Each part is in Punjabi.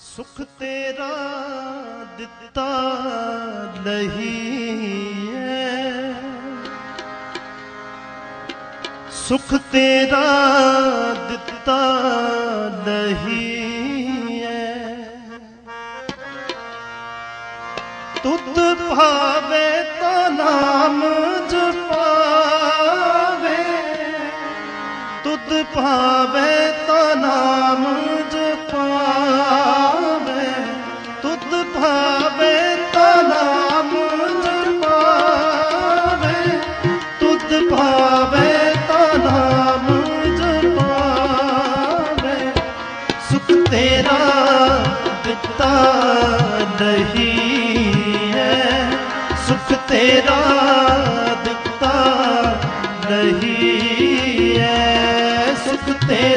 ਸੁਖ ਤੇਰਾ ਦਿੱਤਾ ਨਹੀਂ ਹੈ ਸੁਖ ਤੇਰਾ ਦਿੱਤਾ ਨਹੀਂ ਹੈ ਤੁਧ ਭਾਵੇ ਤਾਂ ਨਾਮ ਜਪਾਵੇ। ਤੁਧ ਭਾਵੇ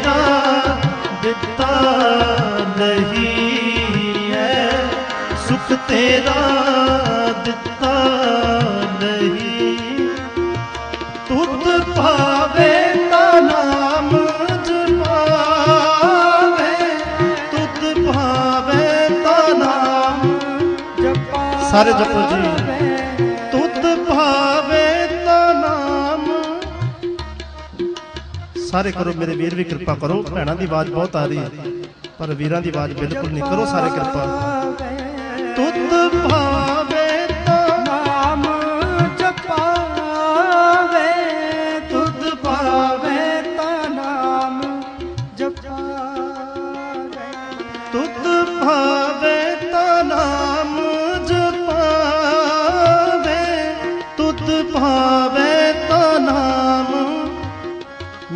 ਤੇਰਾ ਦਿੱਤਾ ਨਹੀਂ ਹੈ। ਸੁਖ ਤੇਰਾ ਦਿੱਤਾ ਨਹੀਂ। ਤੁਧ ਭਾਵੇ ਤਾਂ ਨਾਮ ਜਪਾਵੇ। ਤੁਧ ਭਾਵੇ ਤਾਂ ਨਾਮ ਸਾਰੇ ਜਪੋ ਜੀ। ਸਾਰੇ ਕਰੋ, ਮੇਰੇ ਵੀਰ ਵੀ ਕਿਰਪਾ ਕਰੋ। ਭੈਣਾਂ ਦੀ ਆਵਾਜ਼ ਬਹੁਤ ਆ ਰਹੀ ਹੈ। ਪਰ ਵੀਰਾਂ ਦੀ ਆਵਾਜ਼ ਬਿਲਕੁਲ ਨਹੀਂ ਕਰੋ, ਸਾਰੇ ਕਿਰਪਾ। ਤੁਧ ਭਾਵੇ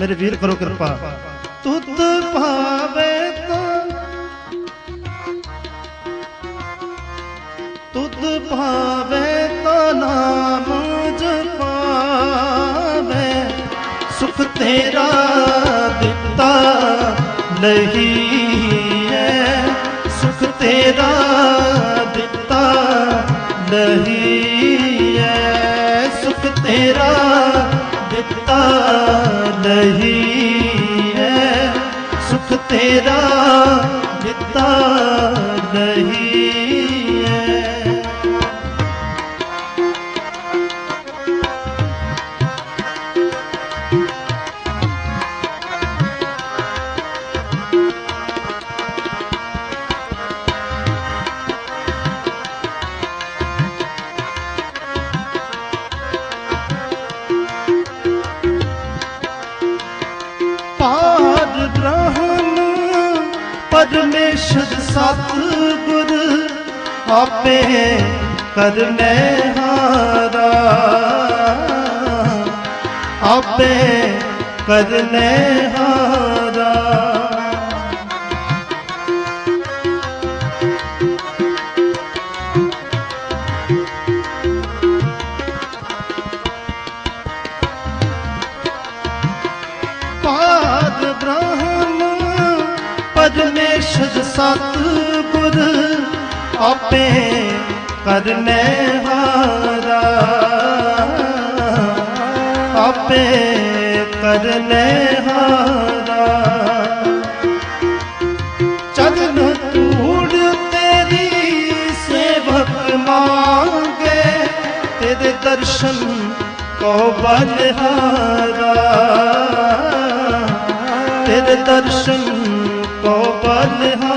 ਮੇਰੇ ਵੀਰ ਕਰੋ ਕਿਰਪਾ। ਤੁਧ ਭਾਵੇ ਤਾਂ ਤੁਧ ਭਾਵੇ ਤਾਂ ਨਾਮ ਜਪਾਵੇ। ਸੁਖ ਤੇਰਾ ਦਿੱਤਾ ਨਹੀਂ ਹੈ। ਸੁਖ ਤੇਰਾ ਪਰਮੇਸ਼ਰ ਸਤਿਗੁਰ ਆਪੇ ਕਰਨੇ ਹਾਰਾ। ਆਪੇ ਕਰਨੇ ਹਾਰਾ। ਪਰਮੇਸ਼ਰ ਸਤਿਗੁਰ ਆਪੇ ਕਰਨੇ ਹਾਰਾ ਆਪੇ ਕਰਨੇ ਹਾਰਾ ਚਰਨ ਧੂੜ ਤੇਰੀ ਸੇਵਕ ਮੰਗੇ, ਤੇਰੇ ਦਰਸ਼ਨ ਕੋ ਬਲਹਾਰਾ। ਤੇਰੇ ਦਰਸ਼ਨ ਕੋ ਬਲਹਾਰਾ।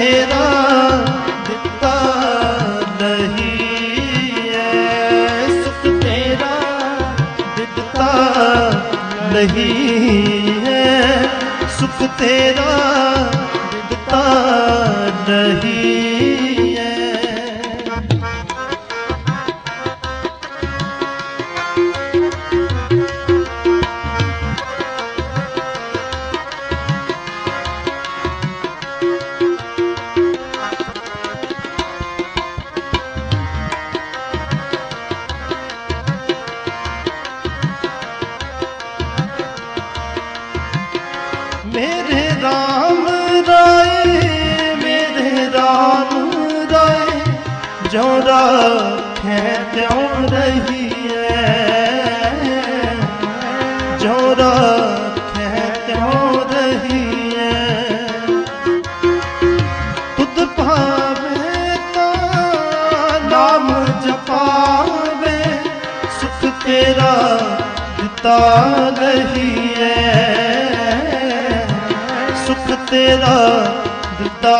ਸੁਖ ਦਿੱਤਾ ਨਹੀਂ ਹੈ ਸੁਖ ਤੇਰਾ ਦਿੱਤਾ ਨਹੀਂ ਹੈ ਸੁਖ ਤੇਰਾ ਰੱਖੇ ਤਿਉ ਰਹੀਏ ਜੋ ਰੱਖੇ ਤਿਉ ਰਹੀਏ ਤੁਧ ਭਾਵੇ ਤਾਂ ਨਾਮ ਜਪਾਵੇ, ਸੁਖ ਤੇਰਾ ਦਿੱਤਾ ਰਹੀਏ ਸੁਖ ਤੇਰਾ ਦਿੱਤਾ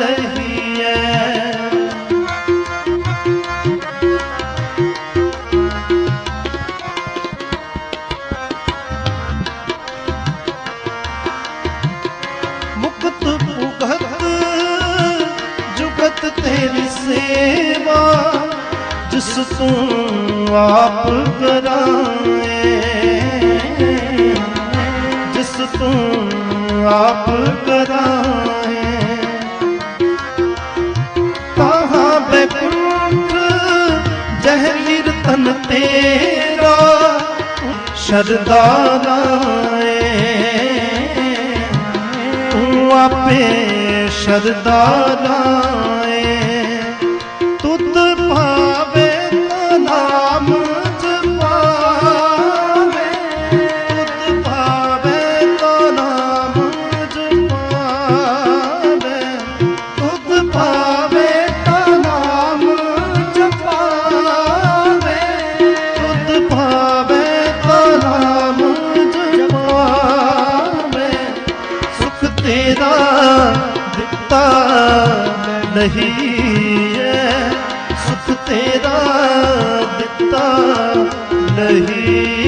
ਰਹੀਏ ਜਿਸ ਤੂੰ ਆਪ ਕਰਾਏ। ਜਿਸ ਤੂੰ ਆਪ ਕਰਾਏ। ਤਾਹਾਂ ਬੈਕੁੰਠ ਜਹ ਕੀਰਤਨ ਤੇਰਾ ਸ਼ਰਦਾਰਾਏ ਤੂੰ ਆਪੇ ਸ਼ਰਦਾਰਾਏ ਨਹੀਂ।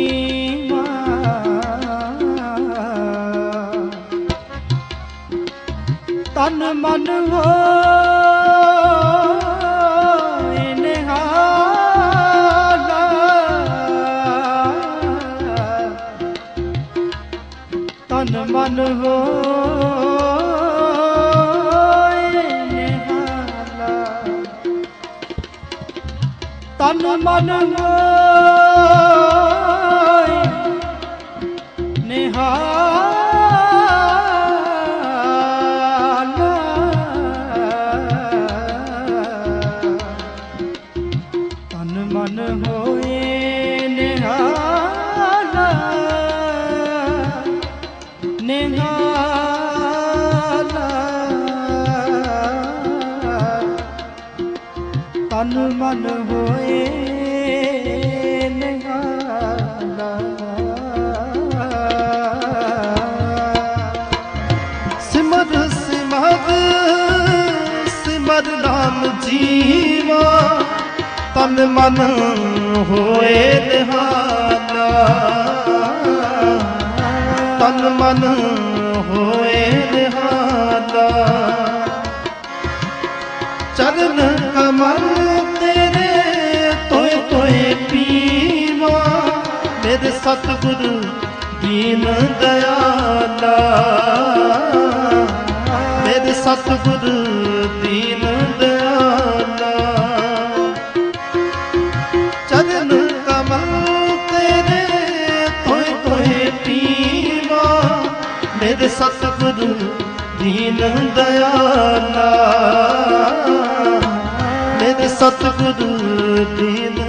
ਤਨ ਮਨ ਹੋਏ ਨਿਹਾਲਾ ਤਨ ਮਨ ਹੋਏ ਨਿਹਾਲਾ ਤਨ ਮਨ ਹੋਏ ਮਨ ਹੋਏ ਨਿਹਾਲਾ ਨਿਹਾਲਾ। ਤਨ ਮਨ ਹੋਏ ਨਿਹਾਲਾ। ਸਿਮਰ ਸਿਮਰ ਸਿਮਰ ਨਾਮ ਜੀਵਾ। ਤਨ ਮਨ ਹੋਏ ਨਿਹਾਲਾ ਤਨ ਮਨ ਹੋਏ ਨਿਹਾਲਾ ਚਰਨ ਕਮਲ ਤੇਰੇ ਤੋਏ ਤੋਏ ਪੀਵਾ। ਮੇਰੇ ਸਤਿਗੁਰੂ ਦੀਨ ਦਇਆਲਾ। ਮੇਰੇ ਸਤਿਗੁਰੂ ਦੀਨ ਦਇਆਲਾ ਮੇਰੇ ਸਤਿਗੁਰੂ ਦੀਨ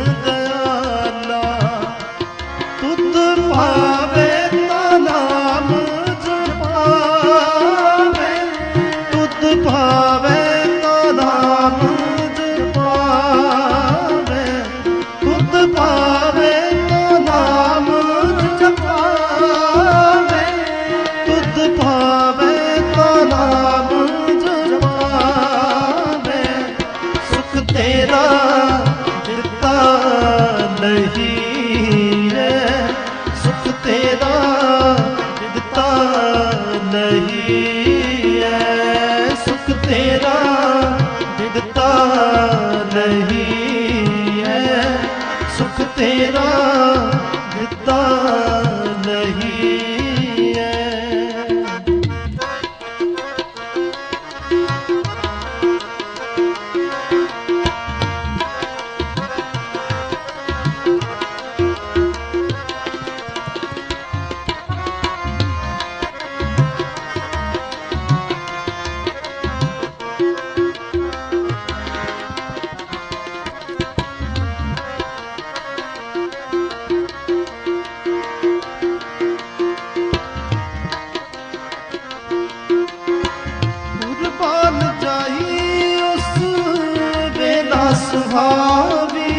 ਸੁਹਾਵੇ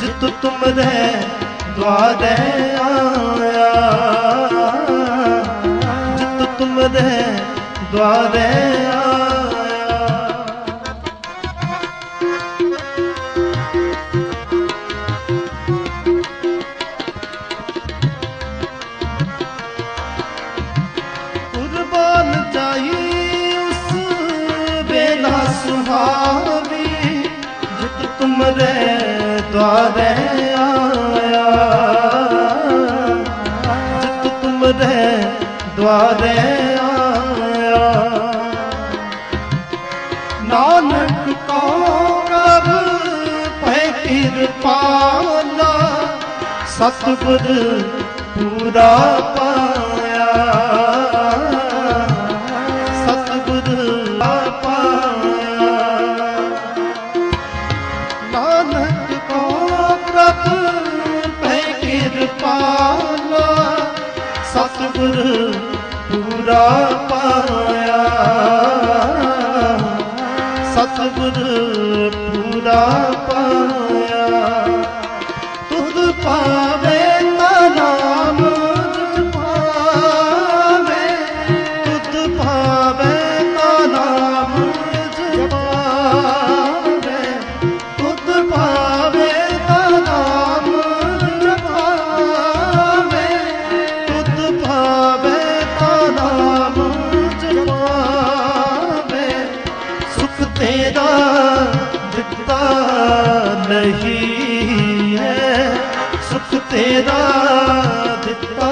ਜਿਤ ਤੁਮਰੇ ਦਵਾਰੇ ਆਇਆ। ਜਿਤ ਤੁਮਰੇ ਦਵਾਰੇ ਦੁਆਰੇ ਆਇਆ। ਜਿਤ ਤੁਮਰੇ ਦੁਆਰੇ ਆਇਆ। ਨਾਨਕ ਕੋ ਪ੍ਰਭ ਪੈ ਕਿਰਪਾਲਾ ਸਤਿਗੁਰ ਪੂਰਾ ਪਾਇਆ ਪੂਰਾ ਪਾਇਆ ਸਤਿਗੁਰ ਪੂਰਾ ਪਾਇਆ। ਤੁਧ ਪਾਵੇ ਤੇਰਾ ਦਿੱਤਾ ਨਹੀਂ ਹੈ। ਸੁਖ ਤੇਰਾ ਦਿੱਤਾ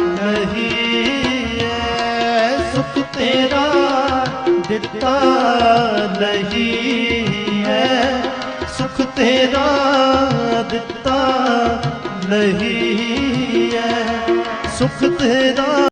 ਨਹੀਂ ਹੈ। ਸੁਖ ਤੇਰਾ ਦਿੱਤਾ ਨਹੀਂ ਹੈ। ਸੁਖ ਤੇਰਾ ਦਿੱਤਾ ਨਹੀਂ ਹੈ। ਸੁਖ ਤੇਰਾ